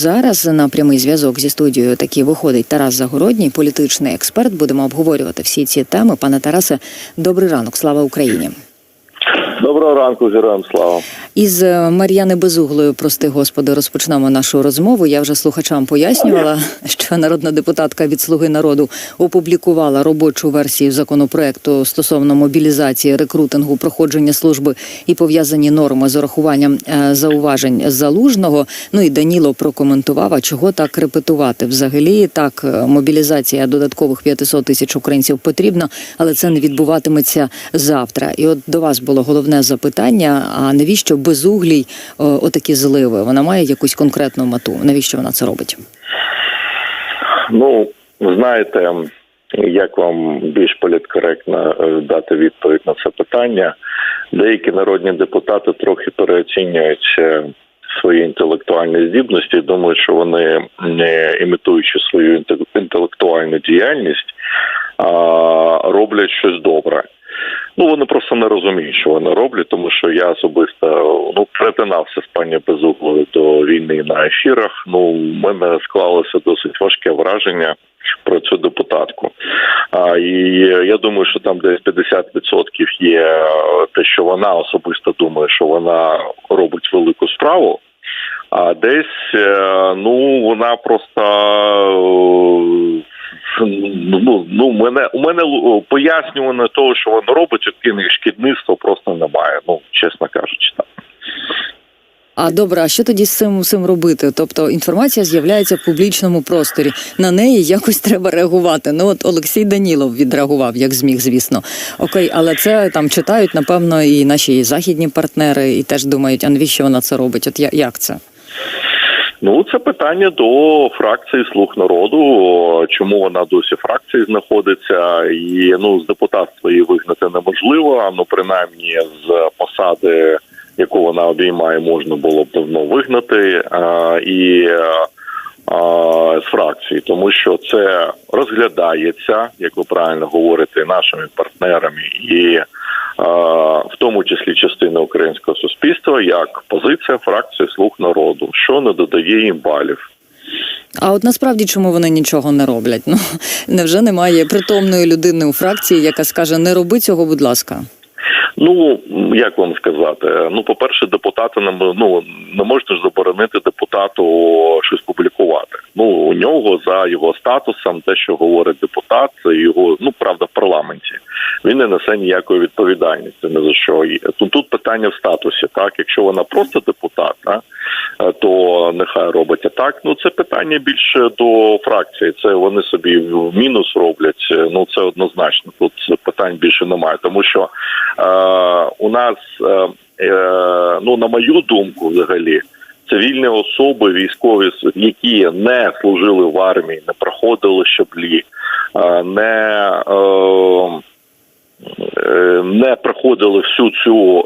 Зараз на прямий зв'язок зі студією такі виходить Тарас Загородній, політичний експерт. Будемо обговорювати всі ці теми. Пане Тарасе, добрий ранок. Слава Україні. Доброго ранку, героям слава. Із е, Мар'яни Безуглою, прости господи, розпочнемо нашу розмову. Я вже слухачам пояснювала, що народна депутатка від Слуги народу опублікувала робочу версію законопроекту стосовно мобілізації, рекрутингу, проходження служби і пов'язані норми з урахуванням е, зауважень залужного. Ну і Даніло прокоментував, а чого так репетувати. Взагалі так е, мобілізація додаткових 500 тисяч українців потрібна, але це не відбуватиметься завтра. І от до вас було головне запитання: а навіщо безуглій отакі зливи? Вона має якусь конкретну мету? Навіщо вона це робить? Ну, знаєте, як вам більш політкоректно е, дати відповідь на це питання? Деякі народні депутати трохи переоцінюють е, свої інтелектуальні здібності, і думають, що вони, не імітуючи свою інтел- інтелектуальну діяльність, роблять щось добре. Ну вони просто не розуміють, що вони роблять, тому що я особисто ну перетинався з пані Безуглою до війни на ефірах. Ну, у мене склалося досить важке враження про цю депутатку. А і я думаю, що там десь 50% є е, те, що вона особисто думає, що вона робить велику справу. А десь е, ну вона просто е, ну, ну мене у мене пояснювання того, що вона робить, оцінки шкідництва просто немає. Ну чесно кажучи, так. А добре, а що тоді з цим, цим робити? Тобто інформація з'являється в публічному просторі. На неї якось треба реагувати. Ну от Олексій Данілов відреагував, як зміг, звісно. Окей, але це там читають, напевно, і наші західні партнери, і теж думають, а навіщо вона це робить? От як це? Ну, це питання до фракції слуг народу. Чому вона досі фракції знаходиться? І ну з депутатства її вигнати неможливо. Ну принаймні з посади, яку вона обіймає, можна було б давно вигнати. А, і е, з фракції, тому що це розглядається, як ви правильно говорите, нашими партнерами і. В тому числі частини українського суспільства як позиція фракції слуг народу, що не додає їм балів. А от насправді чому вони нічого не роблять? Ну невже немає притомної людини у фракції, яка скаже: не роби цього, будь ласка. Ну як вам сказати? Ну, по-перше, депутати не м- ну не можна ж заборонити депутату щось публікувати. Ну у нього за його статусом, те, що говорить депутат, це його ну правда в парламенті. Він не несе ніякої відповідальності не за що. є. Тут, тут питання в статусі. Так, якщо вона просто депутат, е, то нехай робить. А так, ну це питання більше до фракції. Це вони собі в мінус роблять. Е, Ну це однозначно. Тут питань більше немає, тому що е, у нас, е, е, ну на мою думку, взагалі. Цивільні особи, військові, які не служили в армії, не проходили щаблі, е, не е, е, не проходили всю цю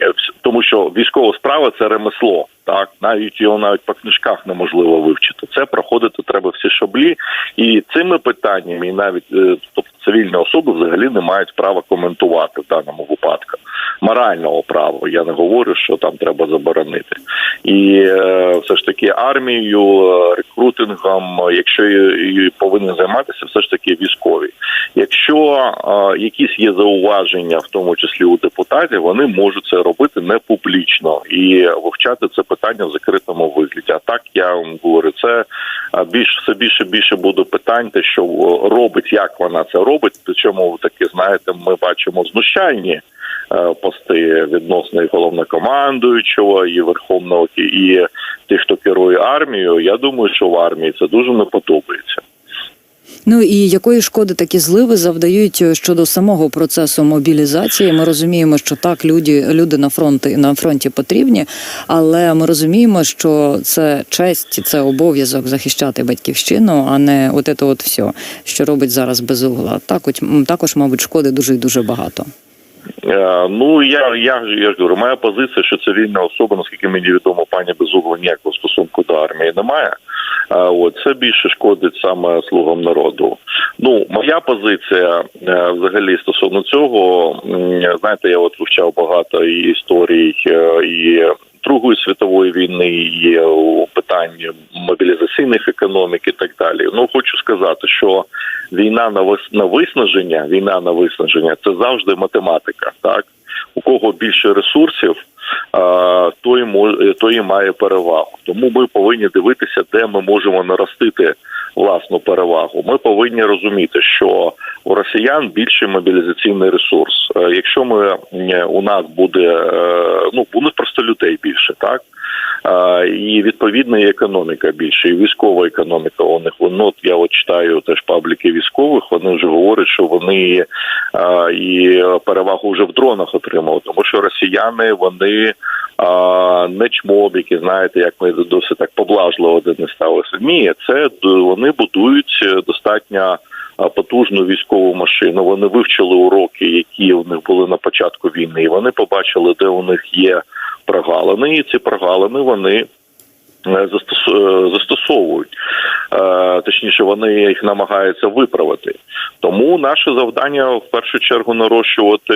е, тому, що військова справа це ремесло. Так навіть його навіть по книжках неможливо вивчити. Це проходити треба всі шаблі, і цими питаннями, і навіть е, тобто цивільні особи взагалі не мають права коментувати в даному випадку. Морального права я не говорю, що там треба заборонити, і е, все ж таки армією, е, рекрутингом, е, якщо і, повинен займатися, все ж таки військові. Якщо якісь є зауваження, в тому числі у депутатів, вони можуть це робити не публічно і вивчати це питання в закритому вигляді. А так я вам говорю, це більш все більше більше буде питань, те, що робить, як вона це робить. Причому таки знаєте, ми бачимо знущальні пости відносно і головнокомандуючого, і верховного і тих, хто керує армією. Я думаю, що в армії це дуже не подобається. Ну і якої шкоди такі зливи завдають е, щодо самого процесу мобілізації? Ми розуміємо, що так люди, люди на фронті на фронті потрібні, але ми розуміємо, що це честь, це обов'язок захищати батьківщину, а не от це от все, що робить зараз безугла. Так, також, мабуть, шкоди дуже і дуже багато. Е, Ну я я я ж говорю, моя позиція, що цивільна особа, наскільки мені відомо, пані Безугла ніякого стосунку до армії немає. От це більше шкодить саме слугам народу. Ну, моя позиція е, взагалі стосовно цього, знаєте, я от вивчав багато історій, е, і Другої світової війни, є у питанні мобілізаційних економік і так далі. Ну хочу сказати, що війна на вис- на виснаження, війна на виснаження це завжди математика. Так у кого більше ресурсів, той мо- той і має перевагу. Тому ми повинні дивитися, де ми можемо наростити власну перевагу. Ми повинні розуміти, що у росіян більший мобілізаційний ресурс. Е, Якщо ми е, у нас буде е, ну буде просто людей більше, так і відповідно і економіка більше, і військова економіка у них. Воно от я от читаю теж пабліки військових. Вони вже говорять, що вони і перевагу вже в дронах отримали, тому що росіяни вони. А не чмобіки, знаєте, як ми досить так поблажливо один не ставилися. Ні, це вони будують достатньо потужну військову машину. Вони вивчили уроки, які у них були на початку війни. Вони побачили, де у них є прогалини, і ці прогалини вони. е, е, Застосовують, Е, точніше, вони їх намагаються виправити. Тому наше завдання в першу чергу нарощувати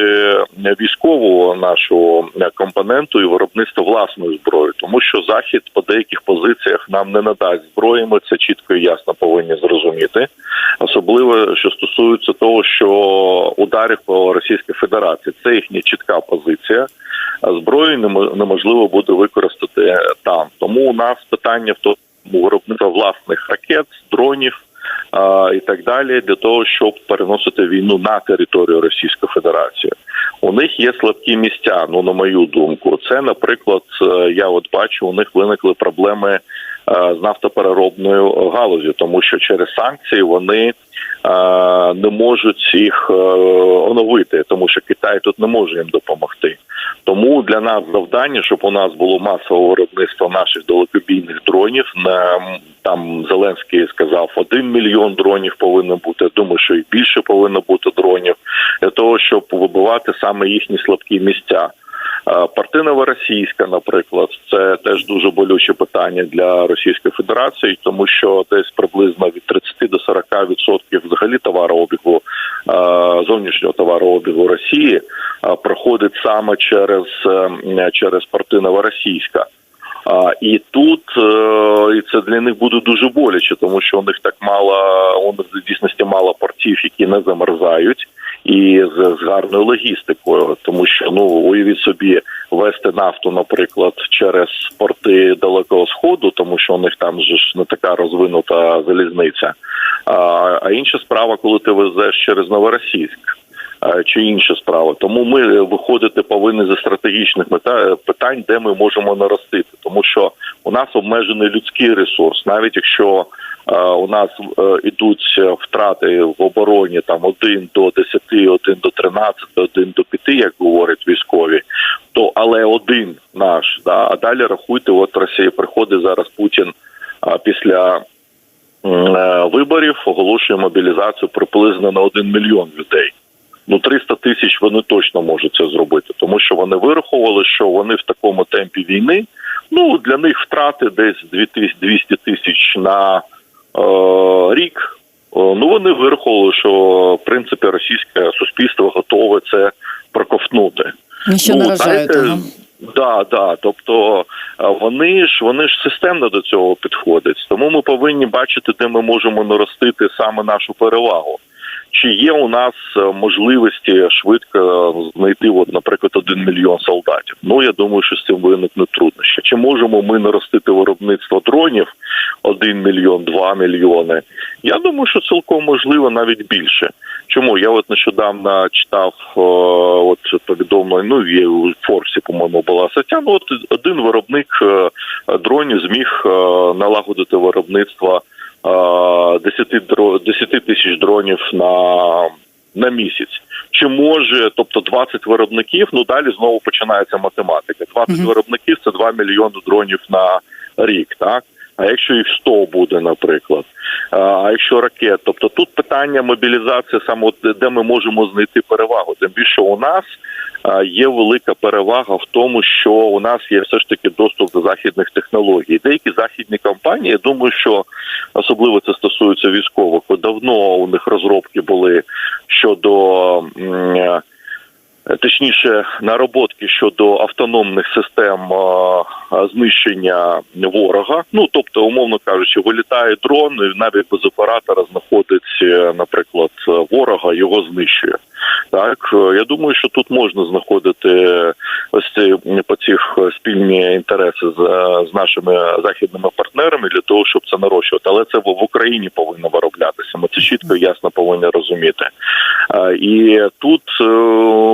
військову нашу компоненту і виробництво власної зброї, тому що захід по деяких позиціях нам не надасть зброї. Ми це чітко і ясно повинні зрозуміти. Особливо що стосується того, що ударів по Російській Федерації це їхня чітка позиція. А зброю неможливо буде використати там. Тому у нас питання в тому виробництва власних ракет, дронів і так далі, для того, щоб переносити війну на територію Російської Федерації. У них є слабкі місця. Ну на мою думку, це, наприклад, е, я от бачу, у них виникли проблеми з нафтопереробною галузю, тому що через санкції вони е, не можуть їх е, оновити, тому що Китай тут не може їм допомогти. Тому для нас завдання, щоб у нас було масове виробництво наших далекобійних дронів. На там Зеленський сказав, один мільйон дронів повинно бути. Думаю, що і більше повинно бути дронів для того, щоб вибивати саме їхні слабкі місця. Партинова російська, наприклад, це теж дуже болюче питання для Російської Федерації, тому що десь приблизно від 30 до 40 відсотків взагалі товарообігу зовнішнього товарообігу Росії проходить саме через, е, через Партинова російська. А, і тут е, і це для них буде дуже боляче, тому що у них так мало, у них в дійсності мало портів, які не замерзають, і з, з гарною логістикою, тому що ну уявіть собі вести нафту, наприклад, через порти далекого сходу, тому що у них там ж не така розвинута залізниця. А, а інша справа, коли ти везеш через Новоросійськ чи інші справи. Тому ми е, виходити повинні зі стратегічних мета питань, де ми можемо наростити, тому що у нас обмежений людський ресурс, навіть якщо е, у нас е, ідуть е, втрати в обороні там 1 до 10, 1 до 13, 1 до 5, як говорять військові, то але один наш, да, а далі рахуйте, от Росія приходить зараз Путін після е, виборів, оголошує мобілізацію приблизно на 1 мільйон людей. Ну 300 тисяч вони точно можуть це зробити, тому що вони вирахували, що вони в такому темпі війни. Ну для них втрати десь 200 тисяч на е, рік. Е, Ну вони вирахували, що в принципі російське суспільство готове це проковтнути. Ніщо не вражає того. Да, да. Тобто е, вони ж вони ж системно до цього підходять. Тому ми повинні бачити, де ми можемо наростити саме нашу перевагу. Чи є у нас е, можливості швидко знайти, от, наприклад, один мільйон солдатів? Ну я думаю, що з цим виникнуть труднощі. Чи можемо ми наростити виробництво дронів один мільйон, два мільйони? Я думаю, що цілком можливо навіть більше. Чому я от нещодавно читав е, от повідомлення, ну є у Форсі, по-моєму, була стаття. Ну от один виробник е, дронів зміг е, налагодити виробництво е, 10, дро- 10 тисяч дронів на, на місяць. Чи може, тобто 20 виробників, ну далі знову починається математика. 20 Мгм. виробників це 2 мільйони дронів на рік, так? А якщо їх 100 буде, наприклад, а а якщо ракет, тобто тут питання мобілізації, саме де ми можемо знайти перевагу. Тим більше у нас є велика перевага в тому, що у нас є все ж таки доступ до західних технологій. Деякі західні компанії, я думаю, що особливо це стосується військових. Давно у них розробки були щодо е, точніше, нароботки щодо автономних систем е, е, знищення ворога. Ну тобто, умовно кажучи, вилітає дрон, і навіть без оператора знаходить, е, наприклад, е, ворога, його знищує. Так, е, я думаю, що тут можна знаходити ось ці по цих е, спільні інтереси з, е, з нашими західними партнерами для того, щоб це нарощувати. Але це в Україні повинно вироблятися. Ми це чітко ясно повинні розуміти. Е, І тут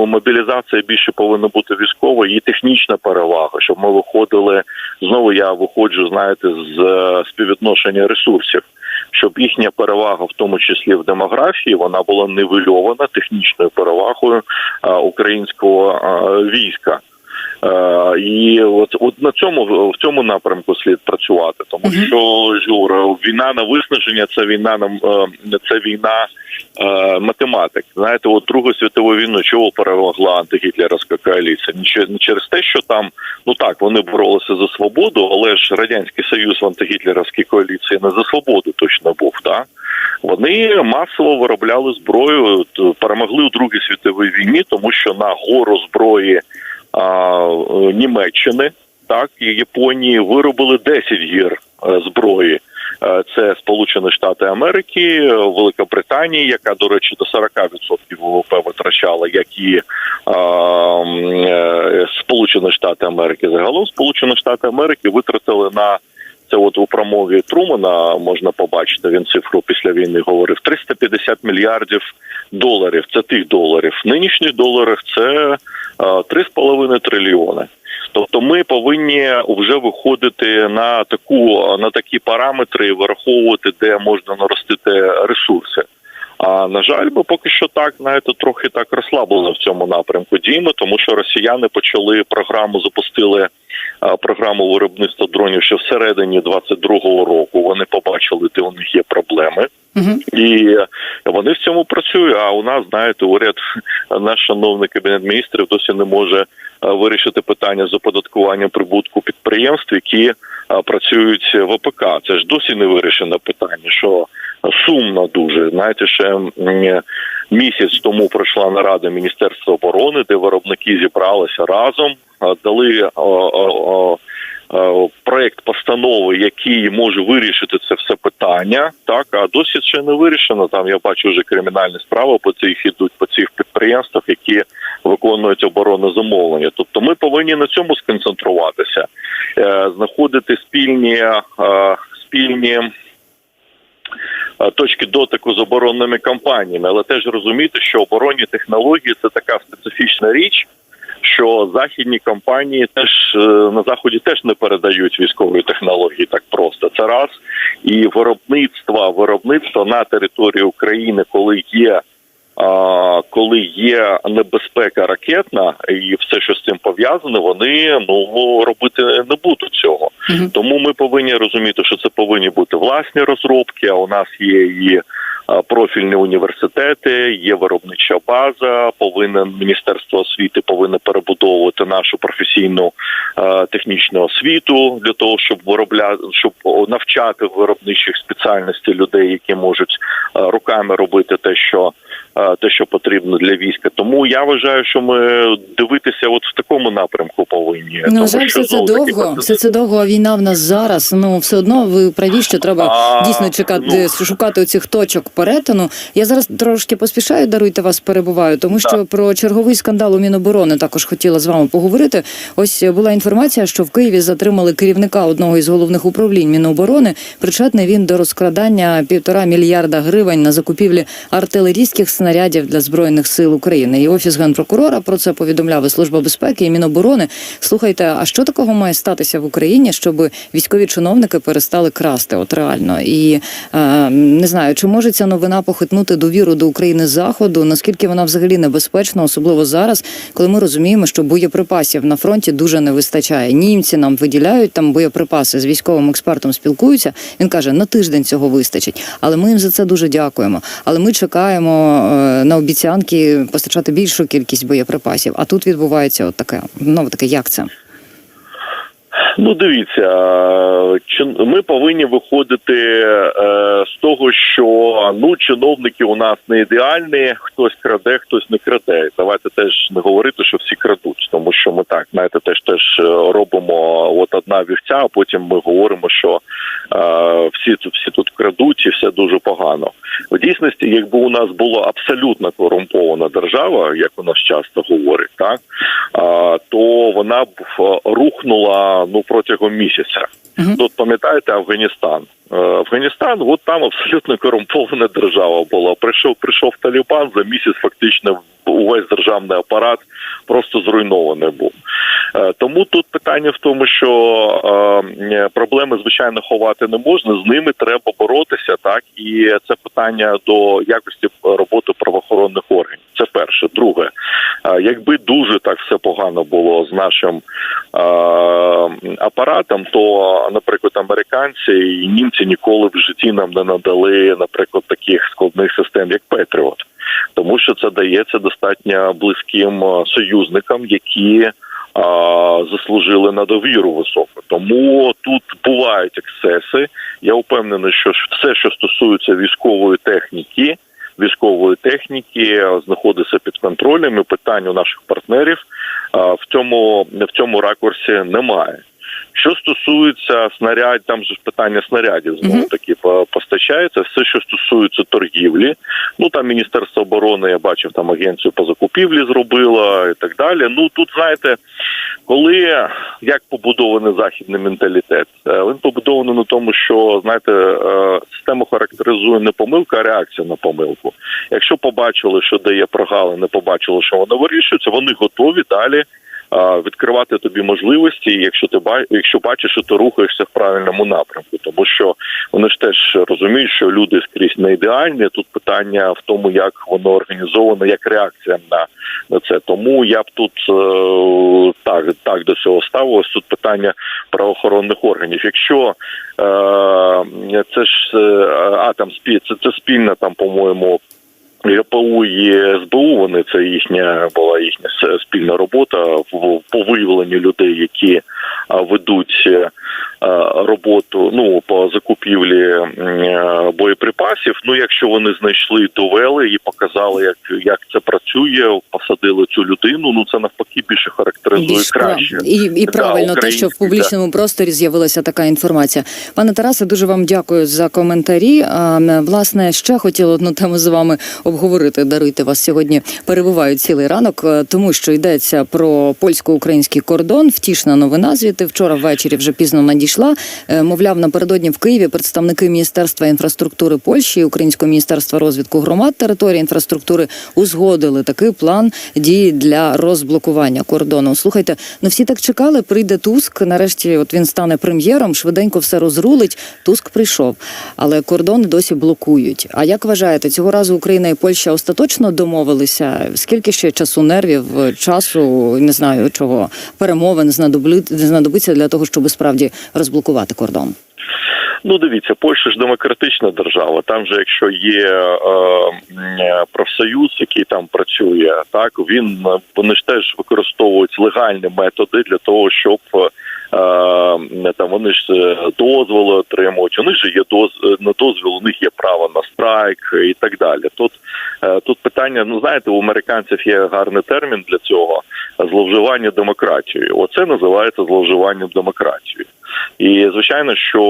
е, мобілізація більше повинна бути військова і технічна перевага, щоб ми виходили знову. Я виходжу, знаєте, з е, співвідношення ресурсів, щоб їхня перевага, в тому числі в демографії, вона була нивельована технічною перевагою е, українського е, війська. Е, І от, от на цьому в цьому напрямку слід працювати, тому Мгм. що Жур, війна на виснаження це війна на е, це війна е, математик. Знаєте, от Другу світову війну чого перемогла антигітлерівська коаліція? Не не через те, що там ну так вони боролися за свободу, але ж радянський союз в антигітлерівській коаліції не за свободу точно був. Так вони масово виробляли зброю, перемогли у Другій світовій війні, тому що на гору зброї а, е, Німеччини, так і Японії виробили 10 гір е, зброї. Е, Це Сполучені Штати Америки, е, Велика Британія, яка, до речі, до 40% ВВП витрачала, як і м, е, Сполучені Штати Америки. Загалом Сполучені Штати Америки витратили на це от у промові Трумана можна побачити. Він цифру після війни говорив 350 мільярдів доларів. Це тих доларів. Нинішніх доларах це е, 3,5 трильйони. Тобто ми повинні вже виходити на таку на такі параметри і враховувати, де можна наростити ресурси. А на жаль, ми поки що так знаєте, трохи так розслаблено в цьому напрямку діємо, тому що росіяни почали програму, запустили програму виробництва дронів ще всередині 22-го року. Вони побачили, де у них є проблеми. Угу. І вони в цьому працюють. А у нас, знаєте, уряд, наш шановний кабінет міністрів досі не може е, вирішити питання з оподаткуванням прибутку підприємств, які е, працюють в ОПК. Це ж досі не вирішене питання. Що сумно дуже. Знаєте, ще місяць тому пройшла нарада Міністерства оборони, де виробники зібралися разом, е, дали. о, е, Проект постанови, який може вирішити це все питання, так а досі ще не вирішено. Там я бачу вже кримінальні справи по цих ідуть по цих підприємствах, які виконують оборонне замовлення. Тобто, ми повинні на цьому сконцентруватися, е, знаходити спільні е, спільні. Е, Точки дотику з оборонними компаніями, але теж розуміти, що оборонні технології це така специфічна річ, що західні компанії теж е, на заході теж не передають військові технології так просто. Це раз і виробництва виробництва на території України, коли є. Коли є небезпека ракетна і все, що з цим пов'язане, вони ну робити не будуть цього. Угу. Тому ми повинні розуміти, що це повинні бути власні розробки. А у нас є і профільні університети, є виробнича база. Повинен міністерство освіти повинне перебудовувати нашу професійну технічну освіту для того, щоб виробляти, щоб навчати виробничих спеціальностей людей, які можуть руками робити те, що те, що потрібно для війська. Тому я вважаю, що ми дивитися от в такому напрямку повинні. Ну, жаль, все це довго. процес- Все це довго. А війна в нас зараз. Ну все одно ви праві, що треба А, дійсно чекати, ну. шукати оцих точок перетину. Я зараз трошки поспішаю, даруйте вас, перебуваю, тому що Так. про черговий скандал у Міноборони також хотіла з вами поговорити. Ось була інформація, що в Києві затримали керівника одного із головних управлінь Міноборони. Причетний він до розкрадання півтора мільярда гривень на закупівлі артилерійських снарядів для збройних сил України. І офіс генпрокурора про це повідомляв і Служба безпеки і Міноборони. Слухайте, а що такого має статися в Україні, щоб військові чиновники перестали красти? От реально, і е, не знаю, чи може ця новина похитнути довіру до України заходу? Наскільки вона взагалі небезпечна, особливо зараз, коли ми розуміємо, що боєприпасів на фронті дуже не вистачає. Німці нам виділяють там боєприпаси з військовим експертом спілкуються. Він каже, на тиждень цього вистачить. Але ми їм за це дуже дякуємо. Але ми чекаємо е, на обіцянки постачати більшу кількість боєприпасів. А тут відбувається от таке. Ну таке, як це? Ну, дивіться, ми повинні виходити е, з того, що ну чиновники у нас не ідеальні, хтось краде, хтось не краде. Давайте теж не говорити, що всі крадуть, тому що ми так знаєте, теж теж е, робимо от одна вівця, а потім ми говоримо, що е, всі тут всі тут крадуть і все дуже погано. В дійсності, якби у нас була абсолютно корумпована держава, як у нас часто говорять, так то вона б рухнула ну протягом місяця. Мгм. Тут пам'ятаєте Афганістан. Е, Афганістан, от там абсолютно корумпована держава була. Прийшов прийшов Талібан за місяць. Фактично увесь державний апарат просто зруйнований був. Е, Тому тут питання в тому, що е, проблеми звичайно ховати не можна. З ними треба боротися, так і це питання до якості роботи правоохоронних органів. Це перше. Друге, якби дуже так все погано було з нашим апаратом, то, наприклад, американці і німці ніколи в житті нам не надали, наприклад, таких складних систем, як Петріот, тому що це дається достатньо близьким союзникам, які заслужили на довіру високу. Тому тут бувають ексцеси. Я впевнений, що все, що стосується військової техніки, військової техніки, знаходиться під контролем. І питань у наших партнерів в цьому в цьому ракурсі немає. Що стосується снарядів, там же питання снарядів знову таки по- постачається. Все, що стосується торгівлі, ну там Міністерство оборони, я бачив, там агенцію по закупівлі зробила і так далі. Ну тут знаєте, коли як побудований західний менталітет, Е, він побудований на тому, що знаєте, е, систему характеризує не помилка, а реакція на помилку. Якщо побачили, що дає прогали, прогалини, побачили, що воно вирішується, вони готові далі. Відкривати тобі можливості, якщо ти якщо бачиш, що ти рухаєшся в правильному напрямку, тому що вони ж теж розуміють, що люди скрізь не ідеальні. Тут питання в тому, як воно організовано, як реакція на, це. Тому я б тут е, так, так до цього ставилось. Тут питання правоохоронних органів. Якщо е, це ж а там спі, це, це спільна там, по-моєму. ГПУ і СБУ, вони це їхня була їхня спільна робота по виявленню людей, які ведуть е, роботу ну по закупівлі е, боєприпасів. Ну, якщо вони знайшли, довели і показали, як, як це працює, посадили цю людину. Ну це навпаки більше характеризує Більш краще. і, і Да, правильно те, що в публічному просторі з'явилася така інформація. Пане Тарасе, дуже вам дякую за коментарі. А, власне, ще хотіла одну тему з вами обговорити. Даруйте вас сьогодні. Перебувають цілий ранок, е, тому що йдеться про польсько-український кордон. Втішна новина звідти вчора ввечері вже пізно надійшла. Е, Мовляв, напередодні в Києві представники Міністерства інфраструктури Польщі і Українського міністерства розвитку громад території інфраструктури узгодили такий план дії для розблокування кордону. Слухайте, ну всі так чекали. Прийде Туск. Нарешті, от він стане прем'єром, швиденько все розрулить. Туск прийшов, але кордони досі блокують. А як вважаєте, цього разу Україна і Польща остаточно домовилися? Скільки ще часу нервів, часу не знаю чого перемовин знадоблю- знадобиться для того, щоб справді розблокувати кордон? Ну, дивіться, Польща ж демократична держава. Там же, якщо є е, профсоюз, який там працює, так він е, вони ж теж використовують легальні методи для того, щоб е, там вони ж е, дозволи отримують. У них же є доз на дозвіл, у них є право на страйк і так далі. Тут е, тут питання, ну знаєте, у американців є гарний термін для цього зловживання демократією. Оце називається зловживанням демократією. І звичайно, що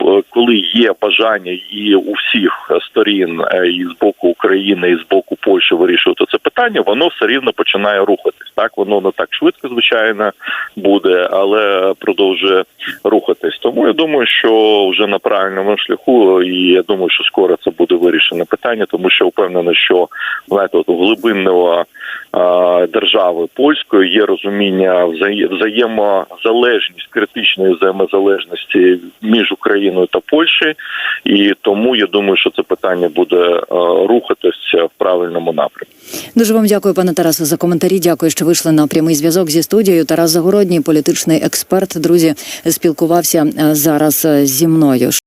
е, коли є бажання і у всіх сторін, е, і з боку України, і з боку Польщі вирішувати це питання, воно все рівно починає рухатись. Так воно не так швидко, звичайно, буде, але продовжує рухатись. Тому я думаю, що вже на правильному шляху, і я думаю, що скоро це буде вирішене питання, тому що впевнений, що знаєте, от глибинного а, держави польської є розуміння взає- взаємозалежність, критичної взаємозалежності між Україною та Польщею, і тому я думаю, що це питання буде е, рухатися в правильному напрямку. Дуже вам дякую, пане Тарасе, за коментарі. Дякую, що вийшли на прямий зв'язок зі студією. Тарас Загородній, політичний експерт. Друзі, спілкувався е, зараз е, зі мною.